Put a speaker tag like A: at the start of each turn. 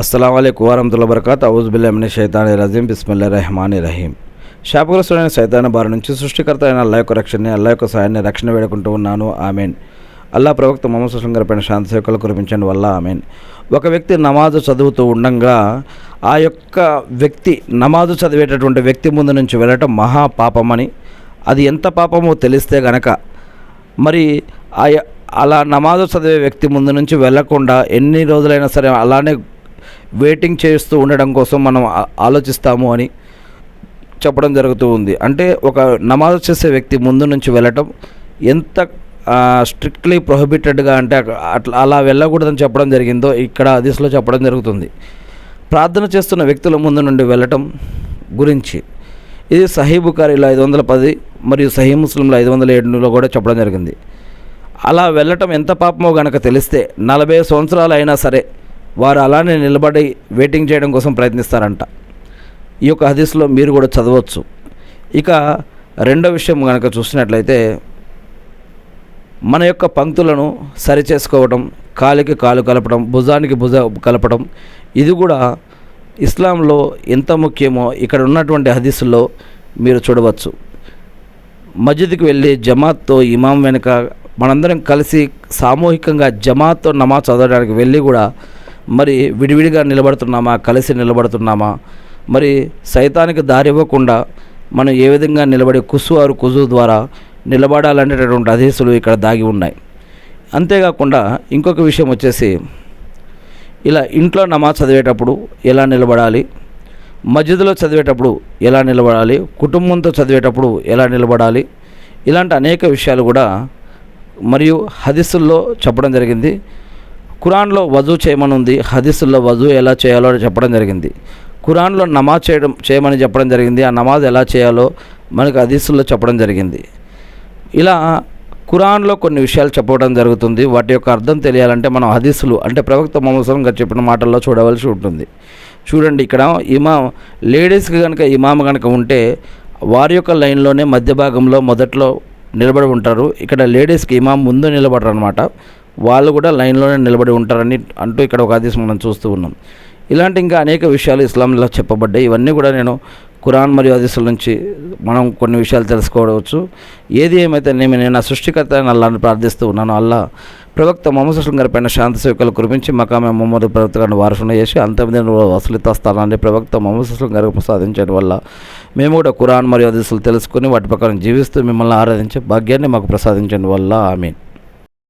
A: అస్సలం అయికు వరహతుల్లా బర్కాత్ ఔజుబిల్లామిని షైతాని రజీం బిస్మిల్లా రెహమాన్ రహీం శాపగ్రస్తుడైన సైతాన్ బారి నుంచి సృష్టికర్త అయిన అల్లా యొక్క రక్షణని అల్లా యొక్క సాయాన్ని రక్షణ వేడుకుంటూ ఉన్నాను. ఆమెన్ అల్లా ప్రవక్త మొహమ్మద్ సుస్లం గారిపైన శాంతి సేవకులు కురిపించండి వల్ల. ఆమెన్ ఒక వ్యక్తి నమాజు చదువుతూ ఉండంగా ఆ యొక్క వ్యక్తి నమాజు చదివేటటువంటి వ్యక్తి ముందు నుంచి వెళ్ళటం మహా పాపమని. అది ఎంత పాపమో తెలిస్తే గనక మరి ఆయ అలా నమాజు చదివే వ్యక్తి ముందు నుంచి వెళ్ళకుండా ఎన్ని రోజులైనా సరే అలానే వెయిటింగ్ చేస్తూ ఉండడం కోసం మనం ఆలోచిస్తాము అని చెప్పడం జరుగుతూ ఉంది. అంటే ఒక నమాజ్ చేసే వ్యక్తి ముందు నుంచి వెళ్ళటం ఎంత స్ట్రిక్ట్లీ ప్రొహిబిటెడ్గా అంటే అట్లా అలా వెళ్ళకూడదని చెప్పడం జరిగిందో ఇక్కడ దిశలో చెప్పడం జరుగుతుంది. ప్రార్థన చేస్తున్న వ్యక్తుల ముందు నుండి వెళ్ళటం గురించి ఇది సహీ బుకారీలో ఐదు వందల పది మరియు సహీ ముస్లింలో ఐదు వందల ఏడులో కూడా చెప్పడం జరిగింది. అలా వెళ్ళటం ఎంత పాపమో గనక తెలిస్తే నలభై సంవత్సరాలు అయినా సరే వారు అలానే నిలబడి వెయిటింగ్ చేయడం కోసం ప్రయత్నిస్తారంట. ఈ యొక్క హదీస్లో మీరు కూడా చదవచ్చు. ఇక రెండో విషయం కనుక చూసినట్లయితే మన యొక్క పంక్తులను సరిచేసుకోవడం కాలికి కాలు కలపడం భుజానికి భుజ కలపడం ఇది కూడా ఇస్లాంలో ఎంత ముఖ్యమో ఇక్కడ ఉన్నటువంటి హదీసుల్లో మీరు చూడవచ్చు. మస్జిద్కి వెళ్ళి జమాత్తో ఇమాం వెనుక మనందరం కలిసి సామూహికంగా జమాత్తో నమాజ్ చదవడానికి వెళ్ళి కూడా మరి విడివిడిగా నిలబడుతున్నామా? కలిసి నిలబడుతున్నామా? మరి సైతానికి దారి ఇవ్వకుండా మనం ఏ విధంగా నిలబడి కుసువారు కుజు ద్వారా నిలబడాలనేటటువంటి అధీసులు ఇక్కడ దాగి ఉన్నాయి. అంతేకాకుండా ఇంకొక విషయం వచ్చేసి ఇలా ఇంట్లో నమాజ్ చదివేటప్పుడు ఎలా నిలబడాలి? మస్జిద్లో చదివేటప్పుడు ఎలా నిలబడాలి? కుటుంబంతో చదివేటప్పుడు ఎలా నిలబడాలి? ఇలాంటి అనేక విషయాలు కూడా మరియు హదిస్సుల్లో చెప్పడం జరిగింది. ఖురాన్లో వజూ చేయమని ఉంది హదీసుల్లో వజూ ఎలా చేయాలో చెప్పడం జరిగింది. ఖురాన్లో నమాజ్ చేయడం చేయమని చెప్పడం జరిగింది. ఆ నమాజ్ ఎలా చేయాలో మనకు హదీసుల్లో చెప్పడం జరిగింది. ఇలా ఖురాన్లో కొన్ని విషయాలు చెప్పడం జరుగుతుంది. వాటి యొక్క అర్థం తెలియాలంటే మనం హదీసులు అంటే ప్రవక్త మొహమ్మద్ గారు చెప్పిన మాటల్లో చూడవలసి ఉంటుంది. చూడండి ఇక్కడ ఇమా లేడీస్కి కనుక ఇమామ కనుక ఉంటే వారి యొక్క లైన్లోనే మధ్య భాగంలో మొదట్లో నిలబడి ఉంటారు. ఇక్కడ లేడీస్కి ఇమాం ముందు నిలబడరు అనమాట వాళ్ళు కూడా లైన్లోనే నిలబడి ఉంటారని అంటూ ఇక్కడ ఒక ఆదేశం మనం చూస్తూ ఉన్నాం. ఇలాంటి ఇంకా అనేక విషయాలు ఇస్లాంలో చెప్పబడ్డాయి. ఇవన్నీ కూడా నేను కురాన్ మరియు హదీసుల నుంచి మనం కొన్ని విషయాలు తెలుసుకోవచ్చు. ఏది ఏమైతే నేను నేను నా సృష్టికర్త అయిన అల్లాని ప్రార్థిస్తూ ఉన్నాను అల్లా ప్రవక్త మొహమ్మద్ సుస్లం గారి పైన శాంతి సేవకులు కురిపించి మకామె మొహమ్మద్ ప్రవక్త గారిని వారసును చేసి అంతమంది వసలిత స్థానాన్ని ప్రవక్త మొహమ్మద్ సుస్లం గారికి ప్రసాదించడం వల్ల మేము కూడా కురాన్ మరియు హదీసులు తెలుసుకుని వాటి ప్రకారం జీవిస్తూ మిమ్మల్ని ఆరాధించే భాగ్యాన్ని మాకు ప్రసాదించడం వల్ల. ఆమీన్.